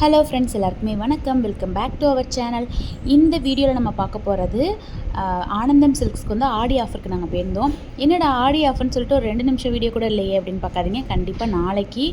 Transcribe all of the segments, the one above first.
Hello friends எல்லாருக்குமே வணக்கம். Welcome back to our channel இந்த வீடியோவில் நம்ம பார்க்க போகிறது ஆனந்தம் சில்க்ஸ்க்கு வந்து ஆடி ஆஃபருக்கு நாங்கள் போயிருந்தோம். என்னடா ஆடி ஆஃபர்னு சொல்லிட்டு ஒரு ரெண்டு நிமிஷம் வீடியோ கூட இல்லையே அப்படின்னு பார்க்காதீங்க. கண்டிப்பாக நாளைக்கு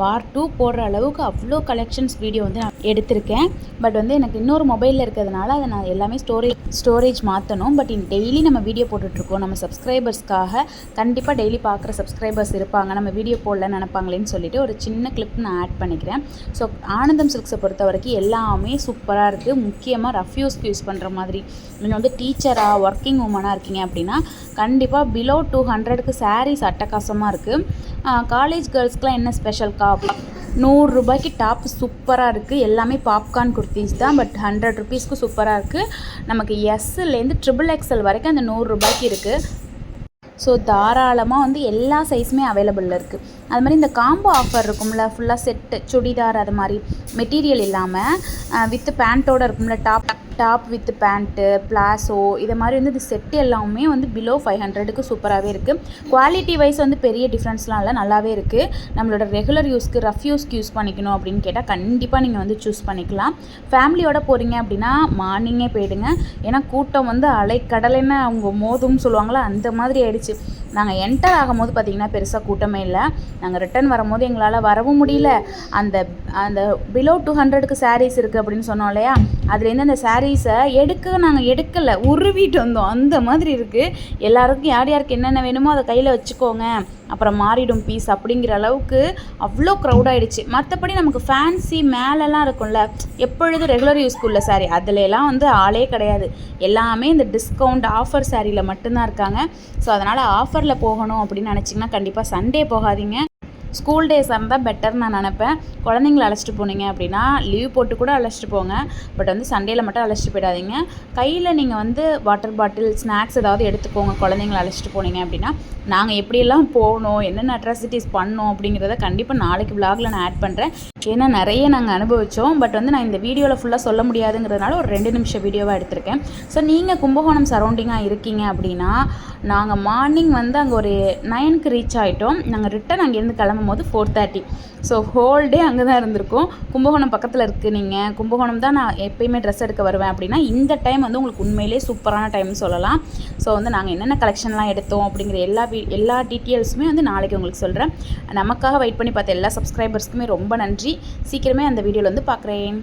பார்ட் டூ போடுற அளவுக்கு அவ்வளோ கலெக்ஷன்ஸ் வீடியோ வந்து நான் எடுத்திருக்கேன். பட் வந்து எனக்கு இன்னொரு மொபைலில் இருக்கிறதுனால அதை நான் எல்லாமே ஸ்டோரேஜ் ஸ்டோரேஜ் மாற்றணும் பட் டெய்லி நம்ம வீடியோ போட்டுட்ருக்கோம். நம்ம சப்ஸ்கிரைபர்ஸ்க்காக கண்டிப்பாக டெய்லி பார்க்குற சப்ஸ்கிரைபர்ஸ் இருப்பாங்க. நம்ம வீடியோ போடல நினப்பாங்களேன்னு சொல்லிட்டு ஒரு சின்ன கிளிப் நான் ஆட் பண்ணிக்கிறேன். ஸோ ஆனந்தம் சில்க்ஸை பொறுத்த வரைக்கும் எல்லாமே சூப்பராக இருக்குது முக்கியமாக ரஃப்யூஸ்க்கு யூஸ் பண்ணுற மாதிரி. நீங்கள் வந்து டீச்சராக ஒர்க்கிங் உமனாக இருக்கீங்க அப்படின்னா கண்டிப்பாக பிலோ டூ ஹண்ட்ரடுக்கு சாரீஸ் அட்டகாசமாக இருக்குது காலேஜ் கேர்ள்ஸ்க்குலாம் என்ன ஸ்பெஷல்க்கா நூறுரூபாய்க்கு டாப் சூப்பராக இருக்குது எல்லாமே பாப்கார்ன் குர்த்திஸ் தான் பட் ஹண்ட்ரட் ருபீஸ்க்கு சூப்பராக இருக்குது நமக்கு எஸ்ஸுலேருந்து ட்ரிபிள் எக்ஸல் வரைக்கும் அந்த நூறுரூபாய்க்கு இருக்குது ஸோ தாராளமாக வந்து எல்லா சைஸுமே அவைலபிளில் இருக்குது அது மாதிரி இந்த காம்போ ஆஃபர் இருக்கும்ல ஃபுல்லாக செட்டு சுடிதார் அது மாதிரி மெட்டீரியல் இல்லாமல் வித் பேண்ட்டோடு இருக்கும்ல top top with pant palazzo இதை மாதிரி வந்து இந்த செட்டு எல்லாமே வந்து பிலோ ஃபைவ் ஹண்ட்ரடுக்கு சூப்பராகவே இருக்குது குவாலிட்டி வைஸ் வந்து பெரிய டிஃப்ரென்ஸ்லாம் இல்லை நல்லாவே இருக்குது நம்மளோட ரெகுலர் யூஸ்க்கு ரஃப் யூஸ்க்கு யூஸ் பண்ணிக்கணும் அப்படின்னு கேட்டால் கண்டிப்பாக நீங்கள் வந்து சூஸ் பண்ணிக்கலாம். ஃபேமிலியோட போகிறீங்க அப்படின்னா மார்னிங்கே போயிடுங்க. ஏன்னா கூட்டம் வந்து அலைக்கடலைன்னு அவங்க மோதும்னு சொல்லுவாங்களா அந்த மாதிரி ஆயிடுச்சு. நாங்கள் என்டர் ஆகும்போது பார்த்திங்கன்னா பெருசாக கூட்டமே இல்லை. நாங்கள் ரிட்டன் வரும்போது எங்களால் வரவும் முடியல. அந்த அந்த பிலோ டூ ஹண்ட்ரடுக்கு சாரீஸ் இருக்குது அப்படின்னு சொன்னோம் இல்லையா? அதுலேருந்து அந்த சாரீஸை எடுக்க நாங்கள் எடுக்கலை. உருவிட்டு வந்தோம். அந்த மாதிரி இருக்குது எல்லாருக்கும் யார் யாருக்கு என்னென்ன வேணுமோ அதை கையில் வச்சுக்கோங்க. அப்புறம் மாறிடும் பீஸ் அப்படிங்கிற அளவுக்கு அவ்வளோ க்ரௌட் ஆகிடுச்சு மற்றபடி நமக்கு ஃபேன்சி மேலெலாம் இருக்கும்ல எப்பொழுதும் ரெகுலர் யூஸ்க்குள்ள சாரீ அதுலலாம் வந்து ஆளே கிடையாது. எல்லாமே இந்த டிஸ்கவுண்ட் ஆஃபர் சாரியில் மட்டும்தான் இருக்காங்க. ஸோ அதனால் ஆஃபரில் போகணும் அப்படின்னு நினச்சிங்கன்னா கண்டிப்பாக சண்டே போகாதீங்க. ஸ்கூல் டேஸாக இருந்தால் பெட்டர் நான் நினப்பேன். குழந்தைங்கள அழைச்சிட்டு போனீங்க அப்படின்னா லீவ் போட்டு கூட அழைச்சிட்டு போங்க. பட் வந்து சண்டேயில் மட்டும் அழைச்சிட்டு போயிடாதீங்க. கையில் நீங்கள் வந்து வாட்டர் பாட்டில் ஸ்நாக்ஸ் ஏதாவது எடுத்துக்கோங்க. குழந்தைங்கள அழைச்சிட்டு போனீங்க அப்படின்னா நாங்கள் எப்படியெல்லாம் போகணும் என்னென்ன அட்ராசிட்டிஸ் பண்ணோம் அப்படிங்கிறத கண்டிப்பாக நாளைக்கு விலாகில் நான் ஆட் பண்ணுறேன் ஏன்னா நிறைய நாங்கள் அனுபவித்தோம் பட் வந்து நான் இந்த வீடியோவில் ஃபுல்லாக சொல்ல முடியாதுங்கிறதுனால ஒரு ரெண்டு நிமிஷம் வீடியோவாக எடுத்திருக்கேன். ஸோ நீங்கள் கும்பகோணம் சரௌண்டிங்காக இருக்கீங்க அப்படின்னா நாங்கள் மார்னிங் வந்து அங்கே ஒரு நைனுக்கு ரீச் ஆகிட்டோம் நாங்கள் ரிட்டன் அங்கேருந்து கிளம்ப போது four thirty so whole day அங்கே தான் இருந்திருக்கும். கும்பகோணம் பக்கத்தில் இருக்குது நீங்கள் கும்பகோணம் தான் நான் எப்பயுமே ட்ரெஸ் எடுக்க வருவேன் அப்படின்னா இந்த டைம் வந்து உங்களுக்கு உண்மையிலே சூப்பரான டைம்னு சொல்லலாம். ஸோ வந்து நாங்கள் என்னென்ன கலெக்ஷன்லாம் எடுத்தோம் அப்படிங்கிற எல்லா எல்லா டீட்டெயில்ஸுமே வந்து நாளைக்கு உங்களுக்கு சொல்கிறேன் நமக்காக வெயிட் பண்ணி பார்த்த எல்லா சப்ஸ்கிரைபர்ஸ்க்குமே ரொம்ப நன்றி. சீக்கிரமே அந்த வீடியோவில் வந்து பார்க்குறேன்.